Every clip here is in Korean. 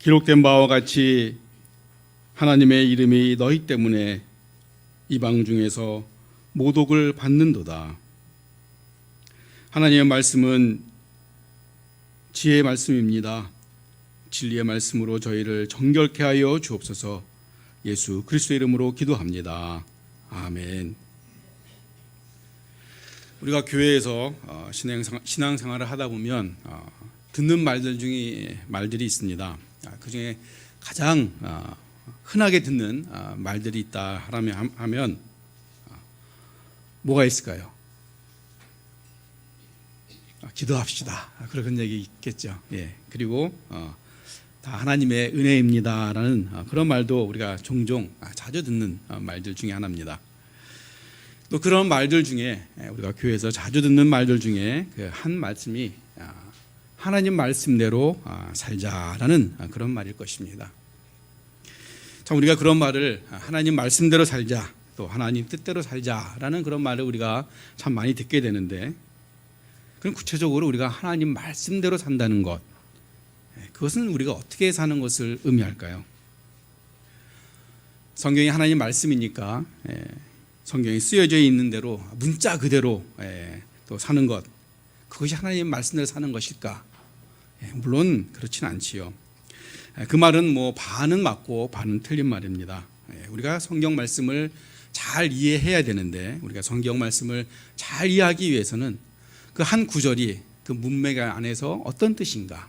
기록된 바와 같이 하나님의 이름이 너희 때문에 이방 중에서 모독을 받는도다. 하나님의 말씀은 지혜의 말씀입니다. 진리의 말씀으로 저희를 정결케 하여 주옵소서. 예수 그리스도 이름으로 기도합니다. 아멘. 우리가 교회에서 어, 신앙생활, 신앙생활을 하다 보면 어, 듣는 말들 중에 말들이 있습니다. 아, 그 중에 가장 어, 흔하게 듣는 어, 말들이 있다 하면 어, 뭐가 있을까요? 아, 기도합시다. 아, 그런 얘기 있겠죠. 예. 그리고 어, 다 하나님의 은혜입니다라는 어, 그런 말도 우리가 종종 아, 자주 듣는 어, 말들 중에 하나입니다. 또 그런 말들 중에 예, 우리가 교회에서 자주 듣는 말들 중에 그 한 말씀이 아, 하나님 말씀대로 아, 살자라는 아, 그런 말일 것입니다. 참 우리가 그런 말을 아, 하나님 말씀대로 살자 또 하나님 뜻대로 살자라는 그런 말을 우리가 참 많이 듣게 되는데 그럼 구체적으로 우리가 하나님 말씀대로 산다는 것 예, 그것은 우리가 어떻게 사는 것을 의미할까요? 성경이 하나님 말씀이니까 예, 성경에 쓰여져 있는 대로 문자 그대로 예, 또 사는 것 그것이 하나님 말씀대로 사는 것일까? 예, 물론 그렇지는 않지요. 예, 그 말은 뭐 반은 맞고 반은 틀린 말입니다. 예, 우리가 성경 말씀을 잘 이해해야 되는데 우리가 성경 말씀을 잘 이해하기 위해서는 그 한 구절이 그 문맥 안에서 어떤 뜻인가?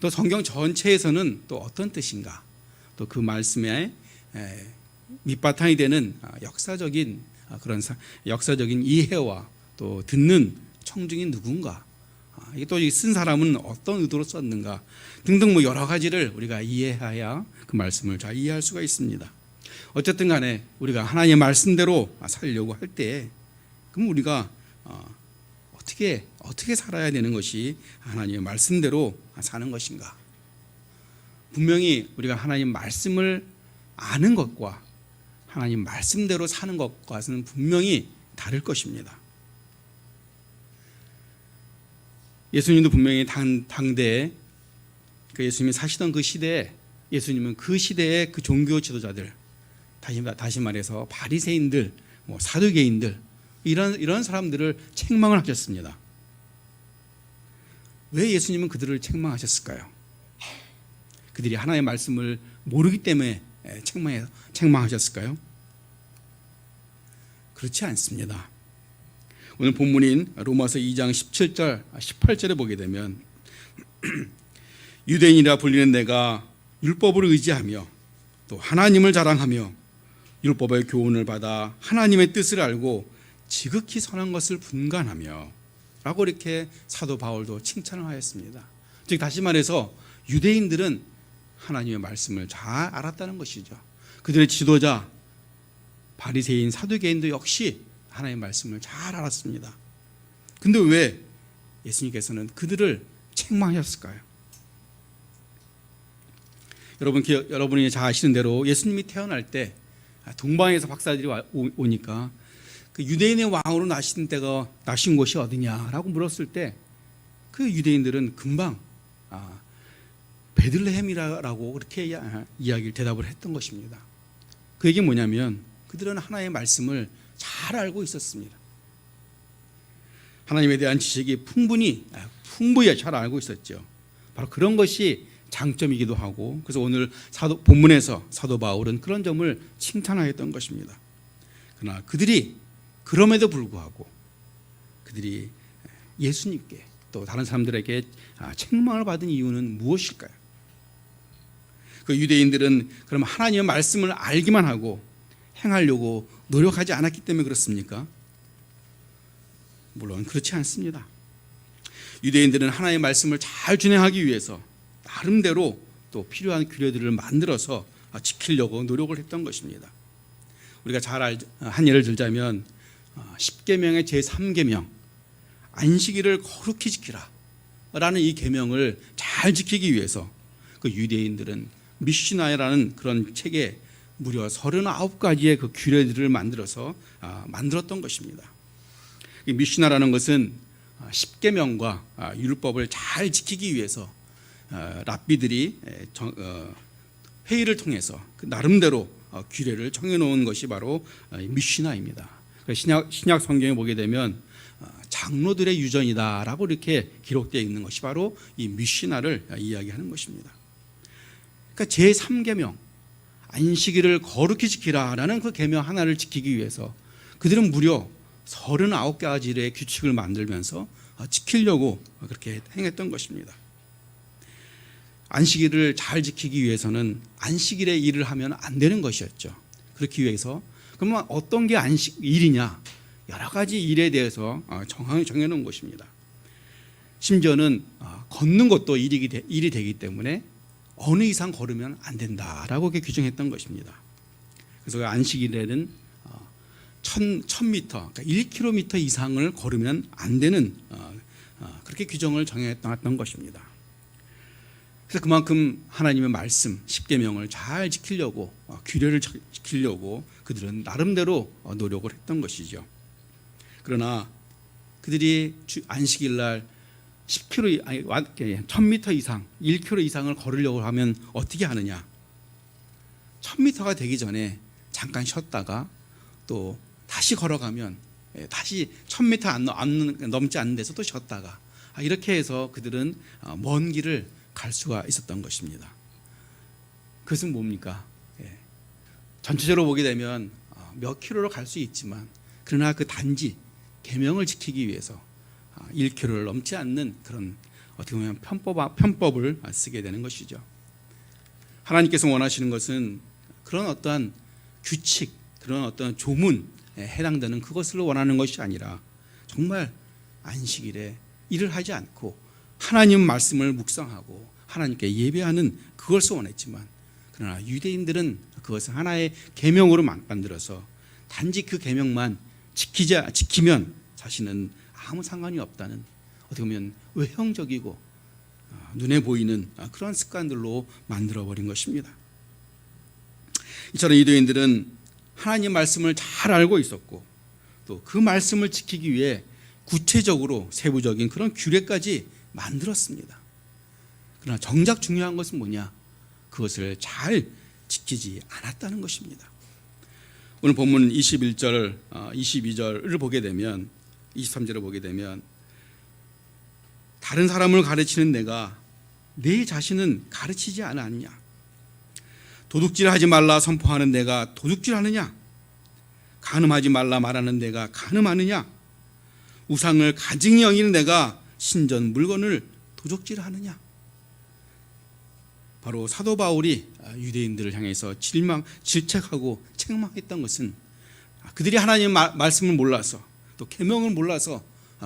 또 성경 전체에서는 또 어떤 뜻인가? 또 그 말씀의 에, 밑바탕이 되는 아, 역사적인 아, 그런 사- 역사적인 이해와 또 듣는 청중이 누군가? 또 쓴 사람은 어떤 의도로 썼는가? 등등 뭐 여러 가지를 우리가 이해해야 그 말씀을 잘 이해할 수가 있습니다. 어쨌든 간에 우리가 하나님의 말씀대로 살려고 할 때 그럼 우리가 어, 어떻게 어떻게 살아야 되는 것이 하나님의 말씀대로 사는 것인가? 분명히 우리가 하나님 말씀을 아는 것과 하나님 말씀대로 사는 것과는 분명히 다를 것입니다. 예수님도 분명히 당, 당대에 그 예수님이 사시던 그 시대에 예수님은 그 시대의 그 종교 지도자들 다시, 다시 말해서 바리새인들, 뭐 사두개인들 이런 이런 사람들을 책망을 하셨습니다. 왜 예수님은 그들을 책망하셨을까요? 그들이 하나의 말씀을 모르기 때문에 책망해 책망하셨을까요? 그렇지 않습니다. 오늘 본문인 로마서 2장 17절 18절에 보게 되면 유대인이라 불리는 내가 율법을 의지하며 또 하나님을 자랑하며 율법의 교훈을 받아 하나님의 뜻을 알고 지극히 선한 것을 분간하며 라고 이렇게 사도 바울도 칭찬을 하였습니다. 즉 다시 말해서 유대인들은 하나님의 말씀을 잘 알았다는 것이죠. 그들의 지도자 바리새인 사두개인도 역시 하나님의 말씀을 잘 알았습니다. 근데 왜 예수님께서는 그들을 책망하셨을까요? 여러분 기억, 여러분이 잘 아시는 대로 예수님이 태어날 때 동방에서 박사들이 와, 오, 오니까 그 유대인의 왕으로 나신 때가 나신 곳이 어디냐라고 물었을 때 그 유대인들은 금방 아, 베들레헴이라고 그렇게 이야- 이야기를 대답을 했던 것입니다. 그 얘기 뭐냐면 그들은 하나님의 말씀을 잘 알고 있었습니다. 하나님에 대한 지식이 풍분히 아, 풍부히 잘 알고 있었죠. 바로 그런 것이 장점이기도 하고 그래서 오늘 사도 본문에서 사도 바울은 그런 점을 칭찬하였던 것입니다. 그러나 그들이 그럼에도 불구하고 그들이 예수님께 또 다른 사람들에게 아, 책망을 받은 이유는 무엇일까요? 그 유대인들은 그럼 하나님의 말씀을 알기만 하고 행하려고 노력하지 않았기 때문에 그렇습니까? 물론 그렇지 않습니다. 유대인들은 하나님의 말씀을 잘 준행하기 위해서 나름대로 또 필요한 규례들을 만들어서 지키려고 노력을 했던 것입니다. 우리가 잘한 예를 들자면 10계명의 제3계명 안식일을 거룩히 지키라 라는 이 계명을 잘 지키기 위해서 그 유대인들은 미시나이라는 그런 책에 무려 39가지의 그 규례들을 만들어서 아, 만들었던 것입니다. 이 미시나라는 것은 10계명과 율법을 잘 지키기 위해서 어, 랍비들이 어, 회의를 통해서 그 나름대로 어, 규례를 정해 놓은 것이 바로 어, 이 미시나입니다. 그래서 신약 신약 성경에 보게 되면 어, 장로들의 유전이다라고 이렇게 기록되어 있는 것이 바로 이 미시나를 이야기하는 것입니다. 그러니까 제 3계명 안식일을 거룩히 지키라라는 그 계명 하나를 지키기 위해서 그들은 무려 39가지의 규칙을 만들면서 어, 지키려고 그렇게 행했던 것입니다. 안식일을 잘 지키기 위해서는 안식일에 일을 하면 안 되는 것이었죠. 그렇기 위해서 그러면 어떤 게 안식일이냐 여러 가지 일에 대해서 어, 정황 정해놓은 것입니다. 심지어는 어, 걷는 것도 일이 되기 때문에 어느 이상 걸으면 안 된다라고 규정했던 것입니다. 그래서 그 안식일에는 어, 천, 천 미터, 그러니까 1km 이상을 걸으면 안 되는 어, 어, 그렇게 규정을 정해놨던 것입니다. 그래서 그만큼 하나님의 말씀, 십계명을 잘 지키려고 어, 규례를 지- 지키려고 그들은 나름대로 어, 노력을 했던 것이죠. 그러나 그들이 주- 안식일 날 10km 아니 1000m 이상, 1km 이상을 걸으려고 하면 어떻게 하느냐? 1000m가 되기 전에 잠깐 쉬었다가 또 다시 걸어가면 예, 다시 1000m 안, 넘- 안 넘지 않는 데서 또 쉬었다가 아, 이렇게 해서 그들은 어, 먼 길을 갈 수가 있었던 것입니다. 그것은 뭡니까? 예. 전체적으로 보게 되면 어, 몇 킬로로 갈 수 있지만 그러나 그 단지 계명을 지키기 위해서 1킬로를 넘지 않는 그런 어떻게 보면 편법, 편법을 쓰게 되는 것이죠. 하나님께서 원하시는 것은 그런 어떠한 규칙, 그런 어떤 조문에 해당되는 그것을 원하는 것이 아니라 정말 안식일에 일을 하지 않고 하나님 말씀을 묵상하고 하나님께 예배하는 그것을 원했지만 그러나 유대인들은 그것을 하나의 계명으로 만들어서 단지 그 계명만 지키자 지키면 자신은 아무 상관이 없다는 어떻게 보면 외형적이고 아, 눈에 보이는 아, 그런 습관들로 만들어 버린 것입니다. 이처럼 유대인들은 하나님 말씀을 잘 알고 있었고 또 그 말씀을 지키기 위해 구체적으로 세부적인 그런 규례까지 만들었습니다. 그러나 정작 중요한 것은 뭐냐? 그것을 잘 지키지 않았다는 것입니다. 오늘 본문 21절, 22절을 보게 되면 23절을 보게 되면 다른 사람을 가르치는 내가 내 자신은 가르치지 않았냐? 도둑질하지 말라 선포하는 내가 도둑질하느냐? 간음하지 말라 말하는 내가 간음하느냐? 우상을 가증히 여기는 내가 신전 물건을 도둑질하느냐? 바로 사도 바울이 유대인들을 향해서 질망, 질책하고 책망했던 것은 그들이 하나님의 마- 말씀을 몰라서 또 계명을 몰라서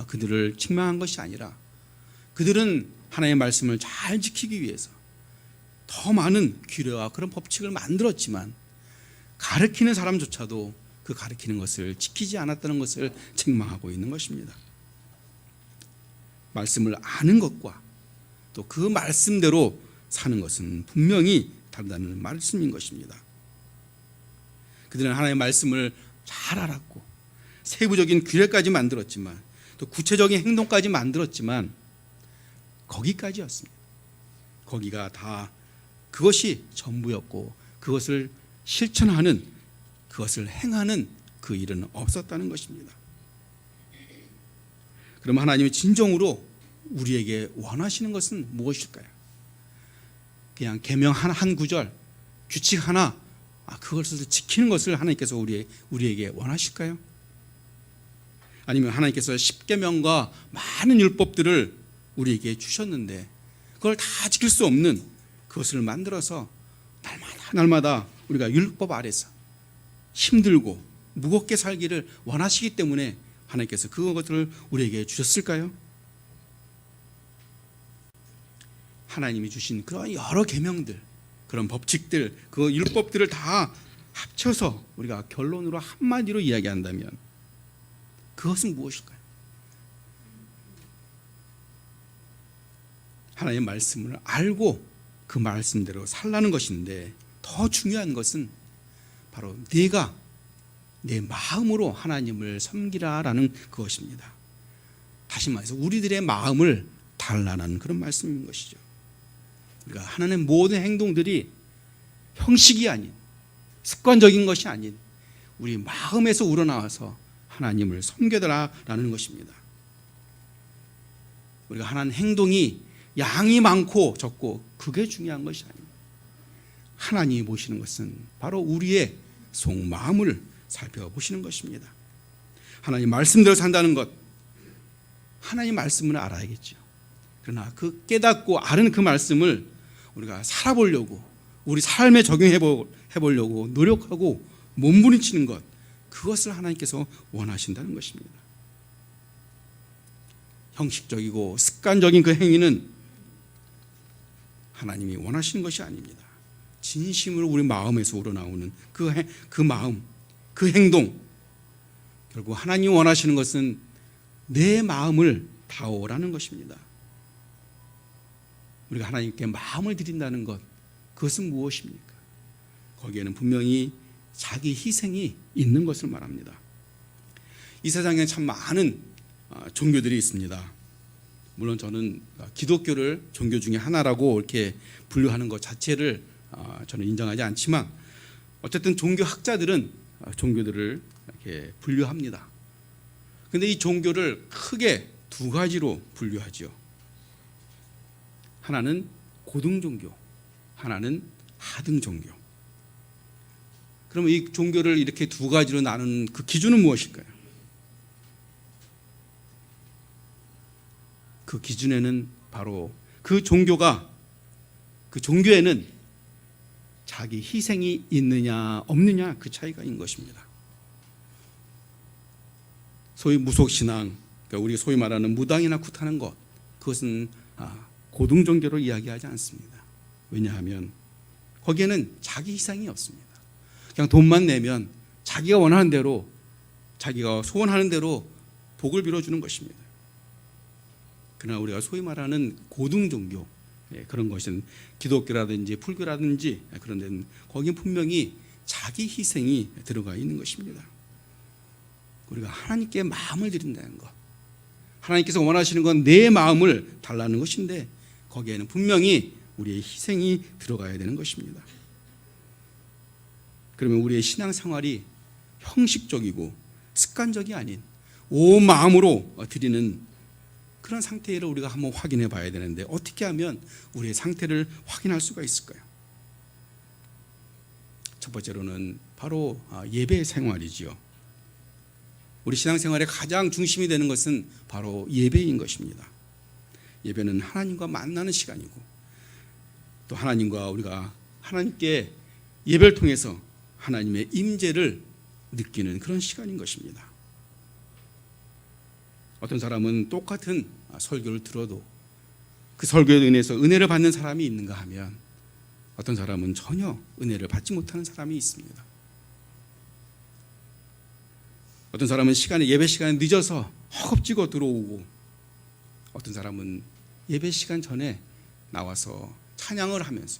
그들을 책망한 것이 아니라 그들은 하나님의 말씀을 잘 지키기 위해서 더 많은 규례와 그런 법칙을 만들었지만 가르치는 사람조차도 그 가르치는 것을 지키지 않았다는 것을 책망하고 있는 것입니다. 말씀을 아는 것과 또 그 말씀대로 사는 것은 분명히 다르다는 말씀인 것입니다. 그들은 하나님의 말씀을 잘 알았고 세부적인 규례까지 만들었지만 또 구체적인 행동까지 만들었지만 거기까지였습니다. 거기가 다 그것이 전부였고 그것을 실천하는 그것을 행하는 그 일은 없었다는 것입니다. 그럼 하나님이 진정으로 우리에게 원하시는 것은 무엇일까요? 그냥 계명 한, 한 구절, 규칙 하나, 아, 그것을 지키는 것을 하나님께서 우리, 우리에게 원하실까요? 아니면 하나님께서 십계명과 많은 율법들을 우리에게 주셨는데 그걸 다 지킬 수 없는 그것을 만들어서 날마다 날마다 우리가 율법 아래서 힘들고 무겁게 살기를 원하시기 때문에 하나님께서 그것을 우리에게 주셨을까요? 하나님이 주신 그런 여러 계명들, 그런 법칙들, 그 율법들을 다 합쳐서 우리가 결론으로 한마디로 이야기한다면 그것은 무엇일까요? 하나님의 말씀을 알고 그 말씀대로 살라는 것인데 더 중요한 것은 바로 내가 내 마음으로 하나님을 섬기라라는 그것입니다. 다시 말해서 우리들의 마음을 달라는 그런 말씀인 것이죠. 우리가 하나님 모든 행동들이 형식이 아닌 습관적인 것이 아닌 우리 마음에서 우러나와서 하나님을 섬겨달라는 것입니다. 우리가 하는 행동이 양이 많고 적고 그게 중요한 것이 아닙니다. 하나님이 보시는 것은 바로 우리의 속마음을 살펴보시는 것입니다. 하나님 말씀대로 산다는 것, 하나님 말씀을 알아야겠죠. 그러나 그 깨닫고 아는 그 말씀을 우리가 살아보려고 우리 삶에 적용해 보려고 노력하고 몸부림치는 것, 그것을 하나님께서 원하신다는 것입니다. 형식적이고 습관적인 그 행위는 하나님이 원하시는 것이 아닙니다. 진심으로 우리 마음에서 우러나오는 그, 해, 그 마음, 그 행동. 결국 하나님 원하시는 것은 내 마음을 다오라는 것입니다. 우리가 하나님께 마음을 드린다는 것, 그것은 무엇입니까? 거기에는 분명히 자기 희생이 있는 것을 말합니다. 이 세상에 참 많은 아, 종교들이 있습니다. 물론 저는 기독교를 종교 중에 하나라고 이렇게 분류하는 것 자체를 아, 저는 인정하지 않지만 어쨌든 종교 학자들은 아, 종교들을 이렇게 분류합니다. 근데 이 종교를 크게 두 가지로 분류하죠. 하나는 고등 종교, 하나는 하등 종교. 그러면 이 종교를 이렇게 두 가지로 나누는 그 기준은 무엇일까요? 그 기준에는 바로 그 종교가 그 종교에는 자기 희생이 있느냐 없느냐 그 차이가 있는 것입니다. 소위 무속 신앙, 그러니까 우리 소위 말하는 무당이나 굿하는 것, 그것은 아, 고등 종교로 이야기하지 않습니다. 왜냐하면 거기에는 자기 희생이 없습니다. 그냥 돈만 내면 자기가 원하는 대로 자기가 소원하는 대로 복을 빌어주는 것입니다. 그러나 우리가 소위 말하는 고등 종교 예, 그런 것은 기독교라든지 불교라든지 그런 데는 거기 분명히 자기 희생이 들어가 있는 것입니다. 우리가 하나님께 마음을 드린다는 것. 하나님께서 원하시는 건 내 마음을 달라는 것인데 거기에는 분명히 우리의 희생이 들어가야 되는 것입니다. 그러면 우리의 신앙 생활이 형식적이고 습관적이 아닌 온 마음으로 드리는 그런 상태를 우리가 한번 확인해 봐야 되는데 어떻게 하면 우리의 상태를 확인할 수가 있을까요? 첫 번째로는 바로 아, 예배 생활이지요. 우리 신앙생활의 가장 중심이 되는 것은 바로 예배인 것입니다. 예배는 하나님과 만나는 시간이고 또 하나님과 우리가 하나님께 예배를 통해서 하나님의 임재를 느끼는 그런 시간인 것입니다. 어떤 사람은 똑같은 설교를 들어도 그 설교에 인해서 은혜를 받는 사람이 있는가 하면 어떤 사람은 전혀 은혜를 받지 못하는 사람이 있습니다. 어떤 사람은 시간에 예배 시간에 늦어서 허겁지겁 들어오고 어떤 사람은 예배 시간 전에 나와서 찬양을 하면서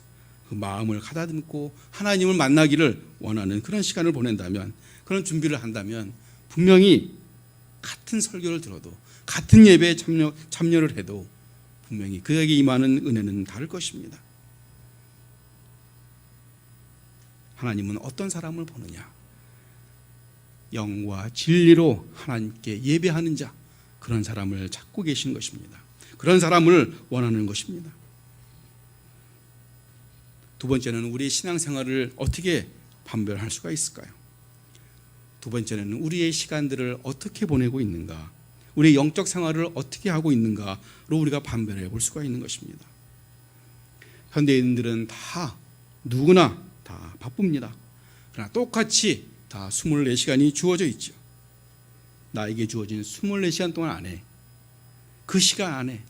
그 마음을 가다듬고 하나님을 만나기를 원하는 그런 시간을 보낸다면 그런 준비를 한다면 분명히 같은 설교를 들어도 같은 예배에 참여, 참여를 해도 분명히 그에게 임하는 은혜는 다를 것입니다. 하나님은 어떤 사람을 보느냐? 영과 진리로 하나님께 예배하는 자 그런 사람을 찾고 계신 것입니다. 그런 사람을 원하는 것입니다. 두 번째는 우리의 신앙생활을 어떻게 판별할 수가 있을까요? 두 번째는 우리의 시간들을 어떻게 보내고 있는가, 우리의 영적 생활을 어떻게 하고 있는가로 우리가 판별해 볼 수가 있는 것입니다. 현대인들은 다 누구나 다 바쁩니다. 그러나 똑같이 다 24시간이 주어져 있죠. 나에게 주어진 24시간 동안 안에 그 시간 안에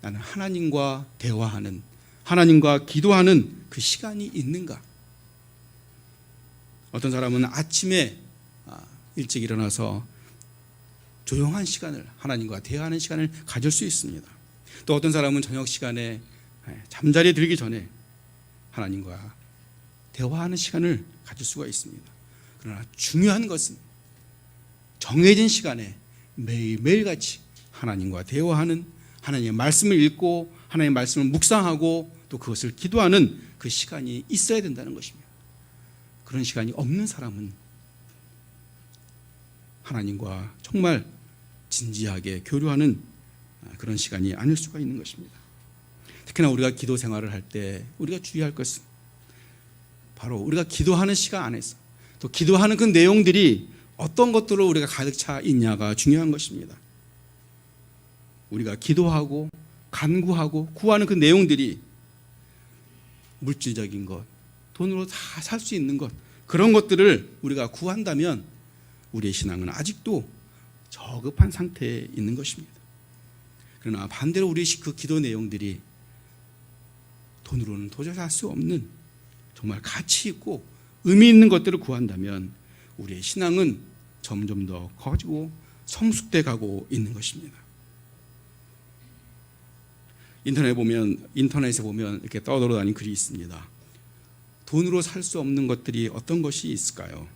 나는 하나님과 대화하는 하나님과 기도하는 그 시간이 있는가? 어떤 사람은 아침에 아, 일찍 일어나서 조용한 시간을 하나님과 대화하는 시간을 가질 수 있습니다. 또 어떤 사람은 저녁 시간에 예, 잠자리에 들기 전에 하나님과 대화하는 시간을 가질 수가 있습니다. 그러나 중요한 것은 정해진 시간에 매일매일 같이 하나님과 대화하는 하나님의 말씀을 읽고 하나님의 말씀을 묵상하고 또 그것을 기도하는 그 시간이 있어야 된다는 것입니다. 그런 시간이 없는 사람은 하나님과 정말 진지하게 교류하는 그런 시간이 아닐 수가 있는 것입니다. 특히나 우리가 기도 생활을 할 때 우리가 주의할 것은 바로 우리가 기도하는 시간 안에서 또 기도하는 그 내용들이 어떤 것들로 우리가 가득 차 있냐가 중요한 것입니다. 우리가 기도하고 간구하고 구하는 그 내용들이 물질적인 것, 돈으로 다 살 수 있는 것, 그런 것들을 우리가 구한다면 우리의 신앙은 아직도 저급한 상태에 있는 것입니다. 그러나 반대로 우리 그 기도 내용들이 돈으로는 도저히 할수 없는 정말 가치 있고 의미 있는 것들을 구한다면 우리의 신앙은 점점 더 커지고 성숙돼 가고 있는 것입니다. 인터넷 보면 인터넷에 보면 이렇게 떠돌아다니는 글이 있습니다. 돈으로 살 수 없는 것들이 어떤 것이 있을까요?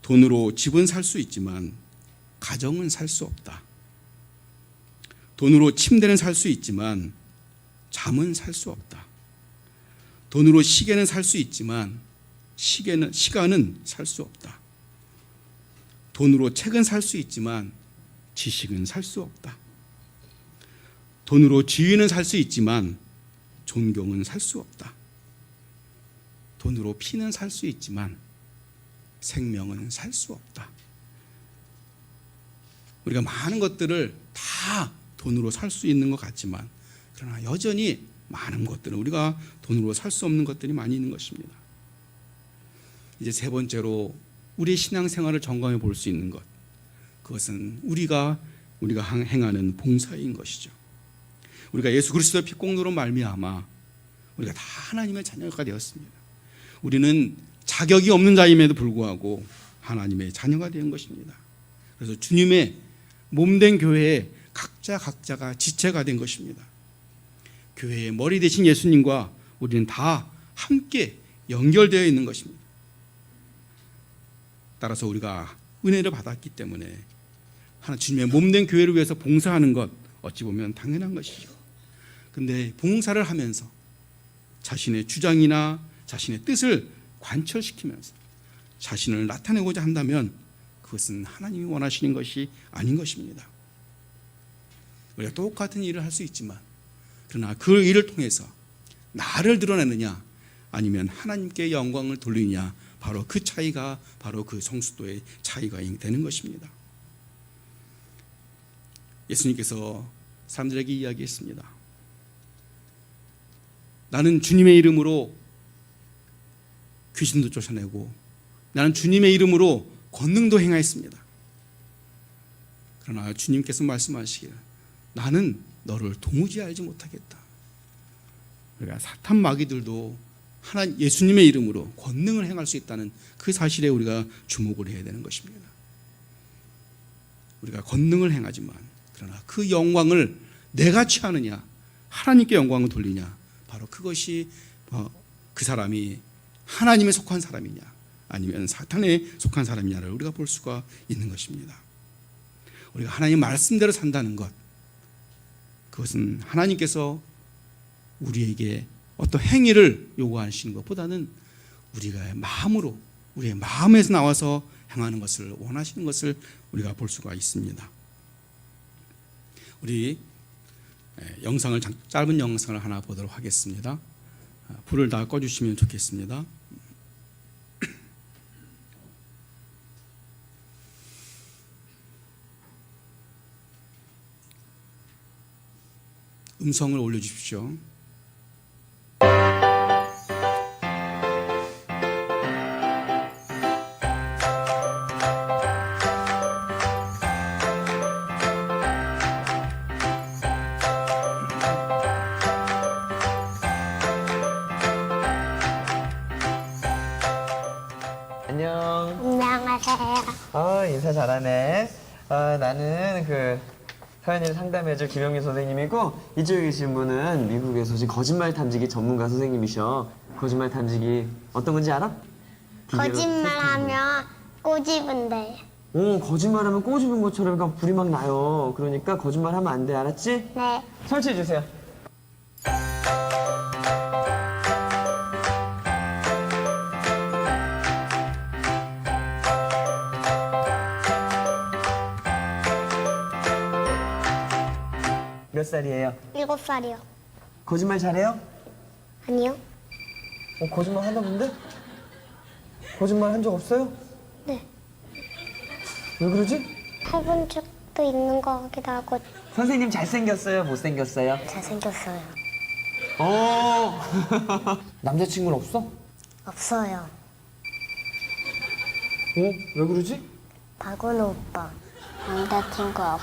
돈으로 집은 살 수 있지만 가정은 살 수 없다. 돈으로 침대는 살 수 있지만 잠은 살 수 없다. 돈으로 시계는 살 수 있지만 시계는 시간은 살 수 없다. 돈으로 책은 살 수 있지만 지식은 살 수 없다. 돈으로 지위는 살 수 있지만 존경은 살 수 없다. 돈으로 피는 살 수 있지만 생명은 살 수 없다. 우리가 많은 것들을 다 돈으로 살 수 있는 것 같지만 그러나 여전히 많은 것들은 우리가 돈으로 살 수 없는 것들이 많이 있는 것입니다. 이제 세 번째로 우리의 신앙생활을 점검해 볼 수 있는 것 그것은 우리가 우리가 행하는 봉사인 것이죠. 우리가 예수 그리스도의 피 공로로 말미암아 우리가 다 하나님의 자녀가 되었습니다. 우리는 자격이 없는 자임에도 불구하고 하나님의 자녀가 된 것입니다. 그래서 주님의 몸된 교회에 각자 각자가 지체가 된 것입니다. 교회의 머리 대신 예수님과 우리는 다 함께 연결되어 있는 것입니다. 따라서 우리가 은혜를 받았기 때문에 하나 주님의 몸된 교회를 위해서 봉사하는 것 어찌 보면 당연한 것이죠. 근데 봉사를 하면서 자신의 주장이나 자신의 뜻을 관철시키면서 자신을 나타내고자 한다면 그것은 하나님이 원하시는 것이 아닌 것입니다. 우리가 똑같은 일을 할 수 있지만 그러나 그 일을 통해서 나를 드러내느냐 아니면 하나님께 영광을 돌리느냐 바로 그 차이가 바로 그 성수도의 차이가 되는 것입니다. 예수님께서 사람들에게 이야기했습니다. 나는 주님의 이름으로 귀신도 쫓아내고 나는 주님의 이름으로 권능도 행하였습니다. 그러나 주님께서 말씀하시기를 나는 너를 도무지 알지 못하겠다. 우리가 사탄 마귀들도 하나 예수님의 이름으로 권능을 행할 수 있다는 그 사실에 우리가 주목을 해야 되는 것입니다. 우리가 권능을 행하지만 그러나 그 영광을 내가 취하느냐 하나님께 영광을 돌리냐 바로 그것이 어, 그 사람이 하나님에 속한 사람이냐 아니면 사탄에 속한 사람이냐를 우리가 볼 수가 있는 것입니다. 우리가 하나님 말씀대로 산다는 것 그것은 하나님께서 우리에게 어떤 행위를 요구하시는 것보다는 우리가 마음으로 우리의 마음에서 나와서 행하는 것을 원하시는 것을 우리가 볼 수가 있습니다. 우리 영상을 짧은 영상을 하나 보도록 하겠습니다. 아, 불을 다 꺼주시면 좋겠습니다. 음성을 올려주십시오. 상담해줄 김영민 선생님이고 이쪽에 계신 분은 미국에서 지금 거짓말 탐지기 전문가 선생님이셔. 거짓말 탐지기 어떤 건지 알아? 기계로 거짓말하면 꼬집은데 오 거짓말하면 꼬집은 것처럼 그러니까 불이 막 나요. 그러니까 거짓말하면 안 돼. 알았지? 네. 설치해 주세요. 몇 살이에요? 일곱 살이요. 거짓말 잘해요? 아니요. 어, 거짓말 하나 본데? 거짓말 한 적 없어요? 네. 왜 그러지? 해본 적도 있는 것 같기도 하고 선생님 잘생겼어요? 못생겼어요? 잘생겼어요. 어. 남자친구는 없어? 어? 없어요. 왜 그러지? 박원 오빠. 남자친구 없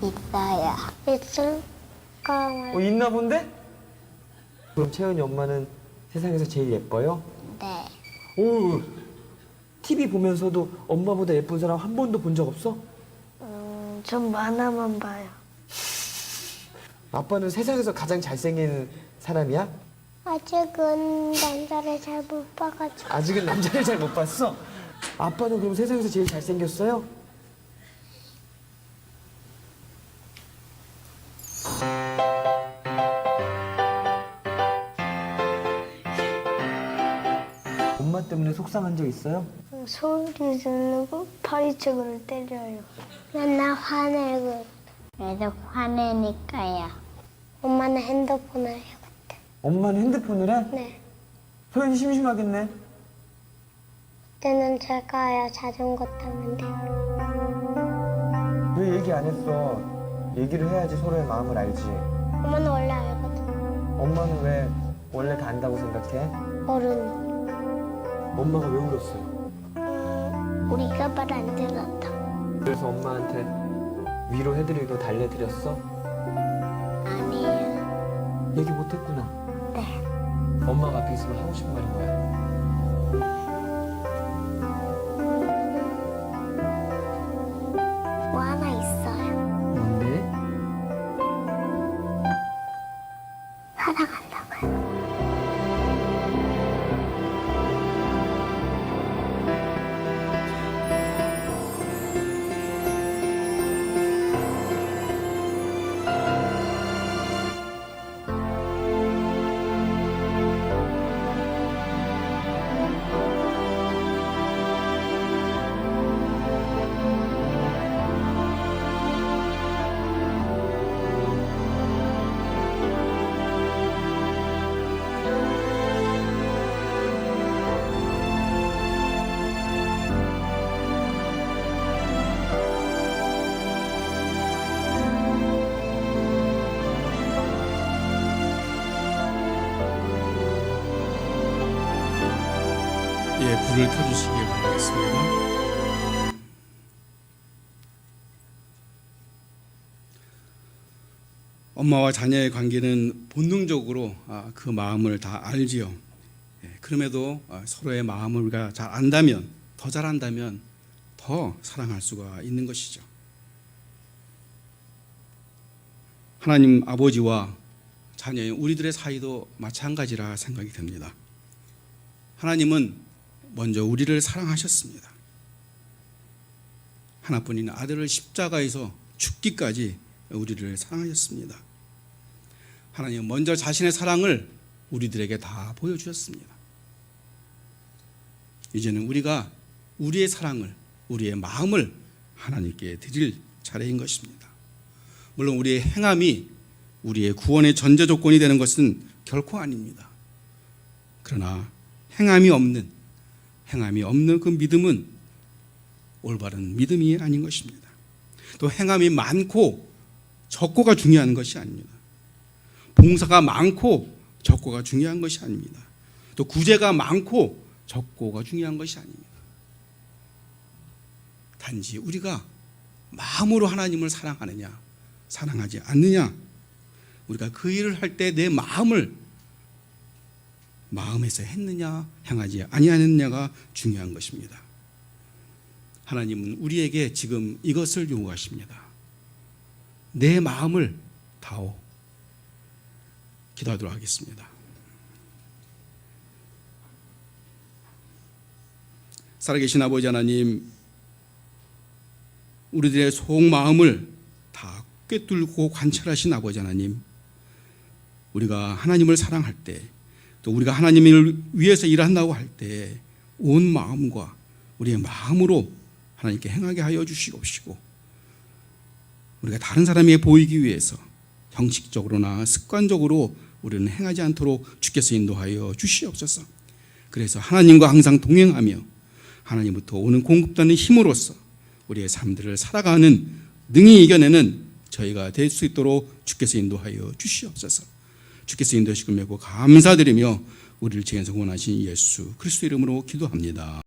있어요. 있을 까? 어, 있나 본데? 그럼 채연이 엄마는 세상에서 제일 예뻐요? 네. 오, TV 보면서도 엄마보다 예쁜 사람 한 번도 본 적 없어? 음, 좀 만화만 봐요. 아빠는 세상에서 가장 잘생긴 사람이야? 아직은 남자를 잘 못 봐가지고 아직은 남자를 잘 못 봤어? 아빠는 그럼 세상에서 제일 잘생겼어요? 속상한 적 있어요? 소리 지르고 파리채으로 때려요. 맨날 화내고. 애들 화내니까요. 엄마는 핸드폰을 해요. 엄마는 핸드폰을 해? 네. 소연이 심심하겠네. 그때는 제가요 자전거 타면 돼요. 왜 얘기 안 했어? 얘기를 해야지 서로의 마음을 알지. 엄마는 원래 알거든. 엄마는 왜 원래 다 안다고 생각해? 어른. 엄마가 왜 울었어요? 음, 우리가 말 안 들었다. 그래서 엄마한테 위로해드리고 달래드렸어? 아니에요. 얘기 못했구나. 네. 엄마가 앞에 있으면 하고 싶은 말이 뭐야? 엄마와 자녀의 관계는 본능적으로 아, 그 마음을 다 알지요. 예, 그럼에도 아, 서로의 마음을 우리가 잘 안다면, 더 잘 안다면 더 사랑할 수가 있는 것이죠. 하나님 아버지와 자녀의 우리들의 사이도 마찬가지라 생각이 됩니다. 하나님은 먼저 우리를 사랑하셨습니다. 하나뿐인 아들을 십자가에서 죽기까지 우리를 사랑하셨습니다. 하나님은 먼저 자신의 사랑을 우리들에게 다 보여주셨습니다. 이제는 우리가 우리의 사랑을, 우리의 마음을 하나님께 드릴 차례인 것입니다. 물론 우리의 행함이 우리의 구원의 전제 조건이 되는 것은 결코 아닙니다. 그러나 행함이 없는 행함이 없는 그 믿음은 올바른 믿음이 아닌 것입니다. 또 행함이 많고 적고가 중요한 것이 아닙니다. 봉사가 많고 적고가 중요한 것이 아닙니다. 또 구제가 많고 적고가 중요한 것이 아닙니다. 단지 우리가 마음으로 하나님을 사랑하느냐, 사랑하지 않느냐, 우리가 그 일을 할 때 내 마음을 마음에서 했느냐 행하지 아니하느냐가 중요한 것입니다. 하나님은 우리에게 지금 이것을 요구하십니다. 내 마음을 다오. 기도하도록 하겠습니다. 살아계신 아버지 하나님, 우리들의 속마음을 다 꿰뚫고 관찰하신 아버지 하나님, 우리가 하나님을 사랑할 때, 또 우리가 하나님을 위해서 일한다고 할 때, 온 마음과 우리의 마음으로 하나님께 행하게 하여 주시옵시고, 우리가 다른 사람에게 보이기 위해서 형식적으로나 습관적으로 우리는 행하지 않도록 주께서 인도하여 주시옵소서. 그래서 하나님과 항상 동행하며 하나님부터 오는 공급되는 힘으로써 우리의 삶들을 살아가는 능히 이겨내는 저희가 될 수 있도록 주께서 인도하여 주시옵소서. 주께서 인도하시고 매고 감사드리며 우리를 지행서 원하신 예수 그리스도 이름으로 기도합니다.